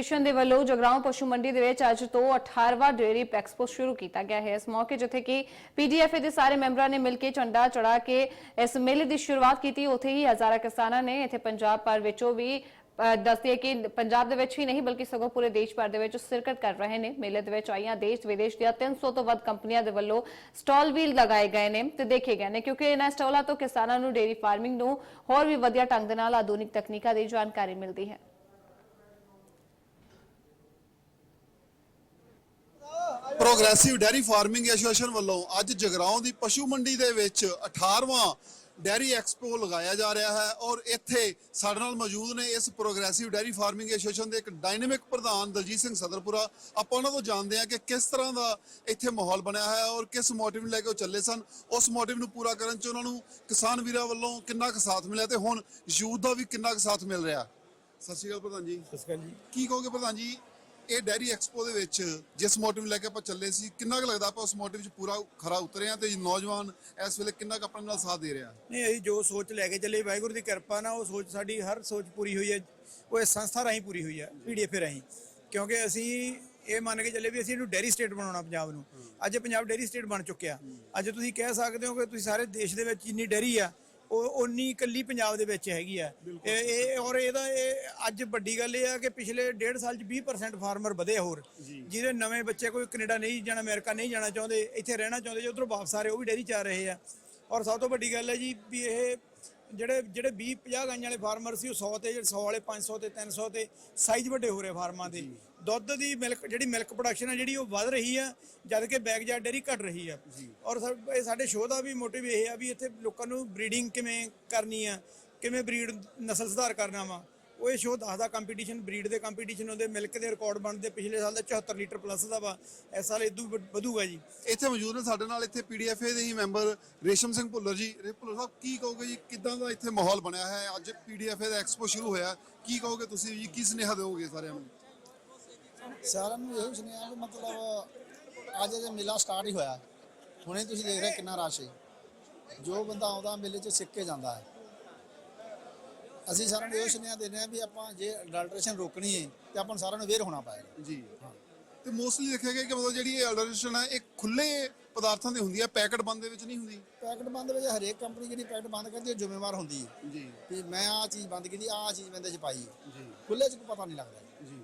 Association ਦੇ ਵੱਲੋਂ ਜਗਰਾਉਂ ਪਸ਼ੂ ਮੰਡੀ ਦੇ ਵਿੱਚ ਅੱਜ ਤੋਂ 18ਵਾਂ ਡੇਅਰੀ ਐਕਸਪੋ ਸ਼ੁਰੂ ਕੀਤਾ ਗਿਆ ਹੈ। ਇਸ ਮੌਕੇ ਜਿੱਥੇ ਕਿ ਪੀਡੀਐਫ ਦੇ ਸਾਰੇ ਮੈਂਬਰਾਂ ਨੇ ਮਿਲ ਕੇ ਝੰਡਾ ਚੜਾ ਕੇ ਇਸ ਮੇਲੇ ਦੀ ਸ਼ੁਰੂਆਤ ਕੀਤੀ। ਉੱਥੇ ਹੀ ਹਜ਼ਾਰਾਂ ਕਿਸਾਨਾਂ ਨੇ ਇੱਥੇ ਪੰਜਾਬ ਭਰ ਵਿੱਚੋਂ ਵੀ ਅ, ਕਿ ਪੰਜਾਬ ਦੇ ਵਿੱਚ ਹੀ ਨਹੀਂ ਬਲਕਿ ਸਗੋਂ ਪੂਰੇ ਦੇਸ਼ ਭਰ ਦੇ ਵਿੱਚ ਸ਼ਿਰਕਤ ਕਰ ਰਹੇ ਨੇ। ਮੇਲੇ ਦੇ ਵਿੱਚ ਆਈਆਂ ਦੇਸ਼ ਵਿਦੇਸ਼ ਦੀਆਂ 300 ਤੋਂ ਵੱਧ ਕੰਪਨੀਆਂ ਦੇ ਵੱਲੋਂ ਸਟਾਲ ਵੀ ਲਗਾਏ ਗਏ ਨੇ ਤੇ ਦੇਖੇ ਗਏ ਨੇ ਕਿਉਂਕਿ ਇਹਨਾਂ ਸਟਾਲਾਂ ਤੋਂ ਕਿਸਾਨਾਂ ਨੂੰ ਡੇਅਰੀ ਫਾਰਮਿੰਗ ਨੂੰ ਹੋਰ ਵੀ ਵਧੀਆ ਢੰਗ ਦੇ ਨਾਲ ਆਧੁਨਿਕ ਤਕਨੀਕਾਂ ਦੀ ਜਾਣਕਾਰੀ ਮਿਲਦੀ ਹੈ। ਪ੍ਰੋਗਰੈਸਿਵ ਡੈਰੀ ਫਾਰਮਿੰਗ ਐਸੋਸੀਏਸ਼ਨ ਵੱਲੋਂ ਅੱਜ ਜਗਰਾਉਂ ਦੀ ਪਸ਼ੂ ਮੰਡੀ ਦੇ ਵਿੱਚ 18ਵਾਂ ਡੈਰੀ ਐਕਸਪੋ ਲਗਾਇਆ ਜਾ ਰਿਹਾ ਹੈ ਔਰ ਇੱਥੇ ਸਾਡੇ ਨਾਲ ਮੌਜੂਦ ਨੇ ਇਸ ਪ੍ਰੋਗਰੈਸਿਵ ਡੈਰੀ ਫਾਰਮਿੰਗ ਐਸੋਸੀਏਸ਼ਨ ਦੇ ਇੱਕ ਡਾਇਨਾਮਿਕ ਪ੍ਰਧਾਨ ਦਲਜੀਤ ਸਿੰਘ ਸਦਰਪੁਰਾ। ਆਪਾਂ ਉਹਨਾਂ ਤੋਂ ਜਾਣਦੇ ਹਾਂ ਕਿ ਕਿਸ ਤਰ੍ਹਾਂ ਦਾ ਇੱਥੇ ਮਾਹੌਲ ਬਣਿਆ ਹੈ ਔਰ ਕਿਸ ਮੋਟਿਵ ਨੂੰ ਲੈ ਕੇ ਉਹ ਚੱਲੇ ਸਨ। ਉਸ ਮੋਟਿਵ ਨੂੰ ਪੂਰਾ ਕਰਨ 'ਚ ਉਹਨਾਂ ਨੂੰ ਕਿਸਾਨ ਵੀਰਾਂ ਵੱਲੋਂ ਕਿੰਨਾ ਕੁ ਸਾਥ ਮਿਲਿਆ ਤੇ ਹੁਣ ਯੂਥ ਦਾ ਵੀ ਕਿੰਨਾ ਕੁ ਸਾਥ ਮਿਲ ਰਿਹਾ। ਸਤਿ ਸ਼੍ਰੀ ਅਕਾਲ ਪ੍ਰਧਾਨ ਜੀ। ਸਤਿ ਸ਼੍ਰੀ ਅਕਾਲ ਜੀ। ਕੀ ਕਹੋਗੇ ਪ੍ਰਧਾਨ ਜੀ? ਇਹ ਡੈਰੀ ਐਕਸਪੋ ਦੇ ਵਿੱਚ ਜਿਸ ਮੋਟਿਵ ਨੂੰ ਲੈ ਕੇ ਆਪਾਂ ਚੱਲੇ ਸੀ, ਕਿੰਨਾ ਕੁ ਲੱਗਦਾ ਆਪਾਂ ਉਸ ਮੋਟਿਵ 'ਚ ਪੂਰਾ ਖਰਾ ਉਤਰੇ ਆ ਤੇ ਨੌਜਵਾਨ ਇਸ ਵੇਲੇ ਕਿੰਨਾ ਕੁ ਆਪਣੇ ਨਾਲ ਸਾਥ ਦੇ ਰਿਹਾ? ਨਹੀਂ, ਅਸੀਂ ਜੋ ਸੋਚ ਲੈ ਕੇ ਚੱਲੇ, ਵਾਹਿਗੁਰੂ ਦੀ ਕਿਰਪਾ ਨਾਲ ਉਹ ਸੋਚ ਸਾਡੀ ਹਰ ਸੋਚ ਪੂਰੀ ਹੋਈ ਹੈ, ਉਹ ਇਸ ਸੰਸਥਾ ਰਾਹੀਂ ਪੂਰੀ ਹੋਈ ਹੈ ਪੀਡੀਐਫ ਰਾਹੀਂ। ਕਿਉਂਕਿ ਅਸੀਂ ਇਹ ਮੰਨ ਕੇ ਚੱਲੇ ਵੀ ਅਸੀਂ ਇਹਨੂੰ ਡੈਰੀ ਸਟੇਟ ਬਣਾਉਣਾ ਪੰਜਾਬ ਨੂੰ। ਅੱਜ ਪੰਜਾਬ ਡੈਰੀ ਸਟੇਟ ਬਣ ਚੁੱਕਿਆ। ਅੱਜ ਤੁਸੀਂ ਕਹਿ ਸਕਦੇ ਹੋ ਕਿ ਤੁਸੀਂ ਸਾਰੇ ਦੇਸ਼ ਦੇ ਵਿੱਚ ਇੰਨੀ ਡੈਰੀ ਆ ਉਹ ਉਨੀ ਇਕੱਲੀ ਪੰਜਾਬ ਦੇ ਵਿੱਚ ਹੈਗੀ ਆ। ਇਹ ਇਹ ਔਰ ਇਹਦਾ ਇਹ ਅੱਜ ਵੱਡੀ ਗੱਲ ਇਹ ਆ ਕਿ ਪਿਛਲੇ 1.5 ਸਾਲ ਚ 20% ਫਾਰਮਰ ਵਧੇ ਹੋਰ। ਜਿਹਦੇ ਨਵੇਂ ਬੱਚੇ ਕੋਈ ਕੈਨੇਡਾ ਨਹੀਂ ਜਾਣਾ ਅਮਰੀਕਾ ਨਹੀਂ ਜਾਣਾ ਚਾਹੁੰਦੇ ਇੱਥੇ ਰਹਿਣਾ ਚਾਹੁੰਦੇ ਜੇ ਉਧਰੋਂ ਵਾਪਸ ਆ ਰਹੇ ਉਹ ਵੀ ਡੈਰੀ ਚ ਆ ਰਹੇ ਆ। ਔਰ ਸਭ ਤੋਂ ਵੱਡੀ ਗੱਲ ਹੈ ਜੀ ਵੀ ਇਹ ਜਿਹੜੇ ਜਿਹੜੇ 20 50 ਗਾਈਆਂ ਵਾਲੇ ਫਾਰਮਰ ਸੀ ਉਹ 100 ਤੇ 100 ਵਾਲੇ 500 ਤੇ 300 ਤੇ ਸਾਈਜ਼ ਵੱਡੇ ਹੋ ਰਹੇ ਫਾਰਮਾਂ ਦੇ। ਦੁੱਧ ਦੀ ਮਿਲਕ ਜਿਹੜੀ ਮਿਲਕ ਪ੍ਰੋਡਕਸ਼ਨ ਹੈ ਜਿਹੜੀ ਉਹ ਵੱਧ ਰਹੀ ਆ ਜਦ ਕਿ ਬੈਕਯਾਰਡ ਡੇਰੀ ਘਟ ਰਹੀ ਆ। ਔਰ ਇਹ ਸਾਡੇ ਸ਼ੋਅ ਦਾ ਵੀ ਮੋਟਿਵ ਇਹ ਆ ਵੀ ਇੱਥੇ ਲੋਕਾਂ ਨੂੰ ਬਰੀਡਿੰਗ ਕਿਵੇਂ ਕਰਨੀ ਆ ਕਿਵੇਂ ਬਰੀਡ ਨਸਲ ਸੁਧਾਰ ਕਰਨਾ ਵਾ। ਉਹ ਇਹ ਸ਼ੋਅ ਦੱਸਦਾ ਕੰਪੀਟੀਸ਼ਨ ਬਰੀਡ ਦੇ ਕੰਪੀਟੀਸ਼ਨ ਉਹਦੇ ਮਿਲਕ ਦੇ ਰਿਕਾਰਡ ਬਣਦੇ ਪਿਛਲੇ ਸਾਲ ਦਾ 74 ਲੀਟਰ ਪਲੱਸ ਦਾ ਵਾ ਇਸ ਸਾਲ ਇਦੋਂ ਵਧੂਗਾ ਜੀ। ਇੱਥੇ ਮੌਜੂਦ ਨੇ ਸਾਡੇ ਨਾਲ ਇੱਥੇ ਪੀਡੀਐਫਏ ਦੇ ਹੀ ਮੈਂਬਰ ਰੇਸ਼ਮ ਸਿੰਘ ਭੁੱਲਰ ਜੀ। ਰੇ ਭੁੱਲਰ ਸਾਹਿਬ ਕੀ ਕਹੋਗੇ ਜੀ ਕਿਦਾਂ ਦਾ ਇੱਥੇ ਮਾਹੌਲ ਬਣਿਆ ਹੈ? ਅੱਜ ਪੀਡੀਐਫਏ ਦਾ ਐਕਸਪੋ ਸ਼ੁਰੂ ਹੋਇਆ ਕੀ ਕਹੋਗੇ ਤੁਸੀਂ ਜੀ ਕੀ ਸੁਨੇਹਾ ਦਿਓਗੇ ਸਾਰਿਆਂ ਨੂੰ? ਸਾਰਿਆਂ ਨੂੰ ਇਹੋ ਸੁਨੇਹਾ ਵੀ ਮਤਲਬ ਅੱਜ ਜੇ ਮੇਲਾ ਸਟਾਰਟ ਹੀ ਹੋਇਆ ਹੁਣੇ ਤੁਸੀਂ ਦੇਖ ਰਹੇ ਕਿੰਨਾ ਰਸ਼ ਹੈ। ਜੋ ਬੰਦਾ ਆਉਂਦਾ ਮੇਲੇ 'ਚ ਸਿੱਖ ਕੇ ਜਾਂਦਾ ਹੈ। ਅਸੀਂ ਸਾਰਿਆਂ ਨੂੰ ਇਹੋ ਸੁਨੇਹਾ ਦਿੰਦੇ ਹਾਂ ਵੀ ਆਪਾਂ ਜੇ ਅਡਲਟ੍ਰੇਸ਼ਨ ਰੋਕਣੀ ਹੈ ਤੇ ਆਪਾਂ ਨੂੰ ਸਾਰਿਆਂ ਨੂੰ ਵੇਰ ਹੋਣਾ ਪਏਗਾ। ਜੀ। ਤੇ ਮੋਸਟਲੀ ਦੇਖਿਆ ਗਿਆ ਕਿ ਮਤਲਬ ਜਿਹੜੀ ਇਹ ਅਡਲਟ੍ਰੇਸ਼ਨ ਹੈ ਇਹ ਖੁੱਲੇ ਪਦਾਰਥਾਂ ਦੀ ਹੁੰਦੀ ਹੈ ਪੈਕਟ ਬੰਦ ਦੇ ਵਿੱਚ ਨਹੀਂ ਹੁੰਦੀ? ਪੈਕਟ ਬੰਦ ਵਿੱਚ ਹਰੇਕ ਕੰਪਨੀ ਜਿਹੜੀ ਪੈਕਟ ਬੰਦ ਕਰਦੀ ਹੈ ਜ਼ਿੰਮੇਵਾਰ ਹੁੰਦੀ ਹੈ। ਜੀ। ਵੀ ਮੈਂ ਆਹ ਚੀਜ਼ ਬੰਦ ਕੀਤੀ ਆਹ ਚੀਜ਼ ਬੰਦੇ 'ਚ ਪਾਈ ਜੀ। ਖੁੱਲੇ 'ਚ ਪਤਾ ਨਹੀਂ ਲੱਗਦਾ। ਜੀ।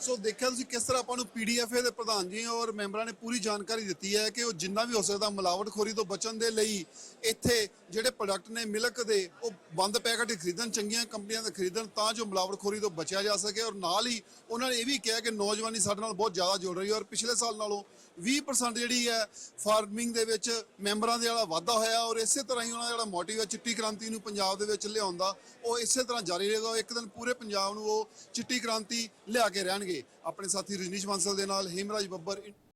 ਸੋ ਦੇਖਿਆ ਤੁਸੀਂ ਕਿਸ ਤਰ੍ਹਾਂ ਆਪਾਂ ਨੂੰ ਪੀਡੀਐਫਏ ਦੇ ਪ੍ਰਧਾਨ ਜੀ ਔਰ ਮੈਂਬਰਾਂ ਨੇ ਪੂਰੀ ਜਾਣਕਾਰੀ ਦਿੱਤੀ ਹੈ ਕਿ ਉਹ ਜਿੰਨਾ ਵੀ ਹੋ ਸਕਦਾ ਮਿਲਾਵਟਖੋਰੀ ਤੋਂ ਬਚਣ ਦੇ ਲਈ ਇੱਥੇ ਜਿਹੜੇ ਪ੍ਰੋਡਕਟ ਨੇ ਮਿਲਕ ਦੇ, ਉਹ ਬੰਦ ਪੈਕਟ ਖਰੀਦਣ, ਚੰਗੀਆਂ ਕੰਪਨੀਆਂ ਦੇ ਖਰੀਦਣ ਤਾਂ ਜੋ ਮਿਲਾਵਟਖੋਰੀ ਤੋਂ ਬਚਿਆ ਜਾ ਸਕੇ ਔਰ ਨਾਲ ਹੀ ਉਹਨਾਂ ਨੇ ਇਹ ਵੀ ਕਿਹਾ ਕਿ ਨੌਜਵਾਨੀ ਸਾਡੇ ਨਾਲ ਬਹੁਤ ਜ਼ਿਆਦਾ ਜੁੜ ਰਹੀ ਹੈ ਔਰ ਪਿਛਲੇ ਸਾਲ ਨਾਲੋਂ 20% ਜਿਹੜੀ ਹੈ ਫਾਰਮਿੰਗ ਦੇ ਵਿੱਚ ਮੈਂਬਰਾਂ ਦੇ ਜਿਹੜਾ ਵਾਧਾ ਹੋਇਆ ਔਰ ਇਸੇ ਤਰ੍ਹਾਂ ਹੀ ਉਹਨਾਂ ਦਾ ਜਿਹੜਾ ਮੋਟਿਵ ਹੈ ਚਿੱਟੀ ਕ੍ਰਾਂਤੀ ਨੂੰ ਪੰਜਾਬ ਦੇ ਵਿੱਚ ਲਿਆਉਂਦਾ ਉਹ ਇਸੇ ਤਰ੍ਹਾਂ ਜਾਰੀ ਰਹੇਗਾ ਇੱਕ ਦਿਨ ਪੂਰੇ ਪੰਜਾਬ ਨੂੰ ਉਹ ਚਿੱਟੀ ਕ੍ਰਾਂਤੀ ਲਿਆ ਕੇ ਰਹਿਣਗੇ। ਆਪਣੇ ਸਾਥੀ ਰਜਨੀਸ਼ ਬਾਂਸਲ ਦੇ ਨਾਲ ਹੇਮਰਾਜ ਬੱਬਰ